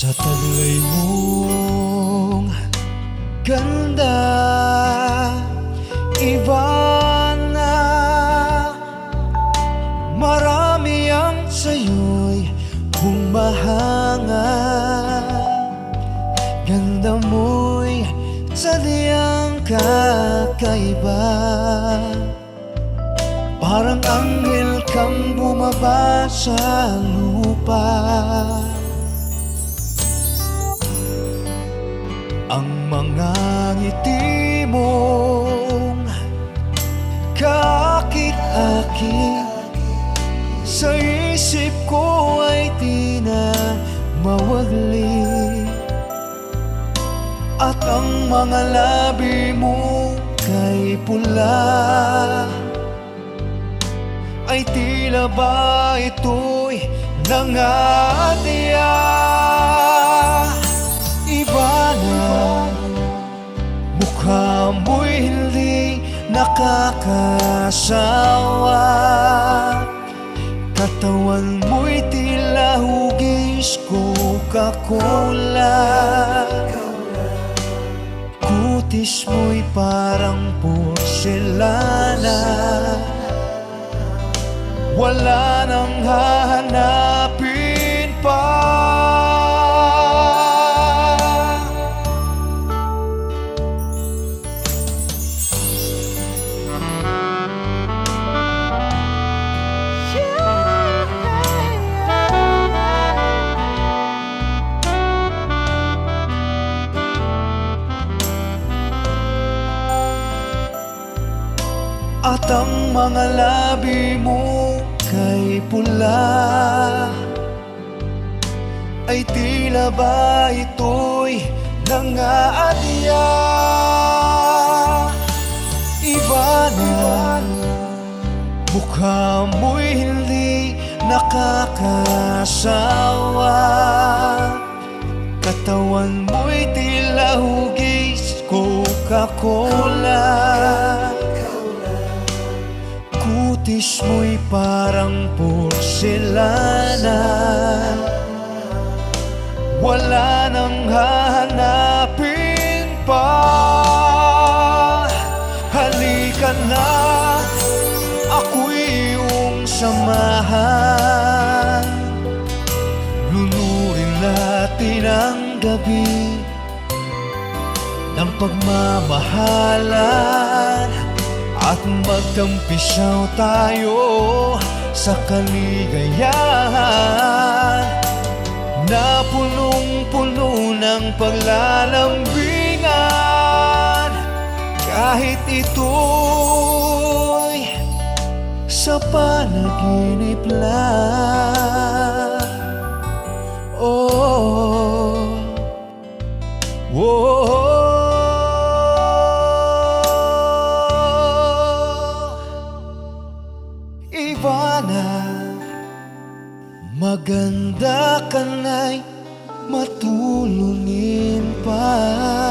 Sa taglay mong ganda sa'yo'y humahanga. Ganda mo'y sadyang kakaiba. Parang anghel kang bumaba sa lupa. Ang mga ngiti mong kaakit-akit Sa isip ko ay di na mawagli. At ang mga labi mo kay pula Ay tila ba ito'y nangadya Iba na Mukha mo'y hindi nakakasawa Coca-Cola Kutis mo'y parang porselana. Wala nang hahanapin At ang mga labi mo kay pula Ay tila ba ito'y nangaadya Iba na Mukha mo'y hindi nakakasawa. Katawan mo'y tila hugis Coca-Cola Kutis mo'y parang porselana. Wala nang hahanapin pa. Halika na Ako'y iyong samahan. Lunurin natin ang gabi Ng pagmamahalan At magtampisaw tayo sa kaligayahan. Na punong-puno ng paglalambingan. Kahit ito'y sa panaginip lang Ivana Maganda ka na'y matulunin pa